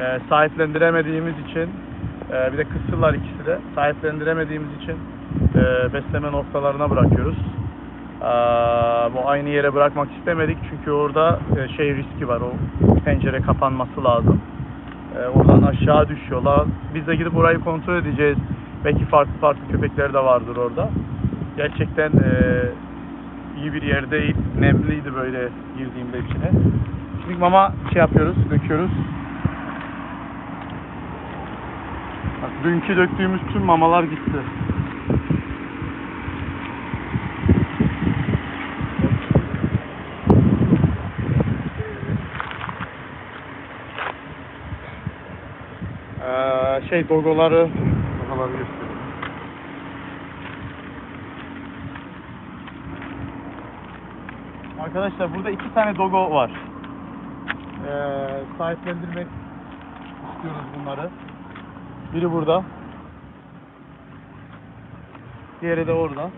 Ee, sahiplendiremediğimiz için e, bir de kısırlar ikisi de sahiplendiremediğimiz için e, besleme noktalarına bırakıyoruz. Aa, bu aynı yere bırakmak istemedik çünkü orada e, şey riski var o pencere kapanması lazım. E, oradan aşağı düşüyorlar. Biz de gidip orayı kontrol edeceğiz. Belki farklı farklı köpekler de vardır orada. Gerçekten e, iyi bir yer değil. Nemliydi böyle girdiğimde içine. Şimdi mama şey yapıyoruz, döküyoruz. Bak dünkü döktüğümüz tüm mamalar gitti. Ee, şey dogoları dogoları göstereyim. Arkadaşlar burada iki tane dogo var. Ee, sahiplendirmek istiyoruz bunları. Biri burada. Diğeri de orada.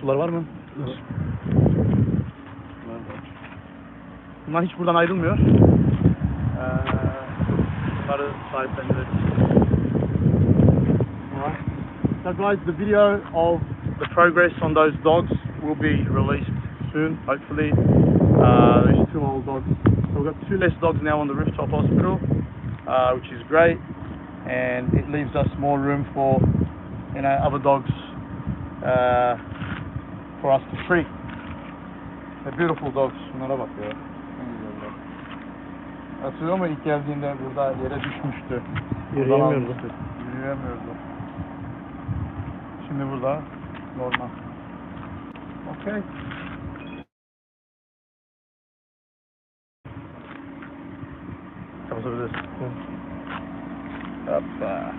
Sular var mı? Bunlar hiç buradan ayrılmıyor. Ee, bunları Alright. So guys, the video of the progress on those dogs will be released soon, hopefully. Uh, there's two old dogs. So we've got two less dogs now on the rooftop hospital, uh, which is great and it leaves us more room for you know other dogs uh, for us to treat. They're beautiful dogs. Bunlara bak ya. Hatırlıyor musun ilk geldiğinde burada yere düşmüştü. Yürüyemiyordu. Yürüyemiyordu. Şimdi burada normal. Okay. Kapatabiliriz. Evet up uh,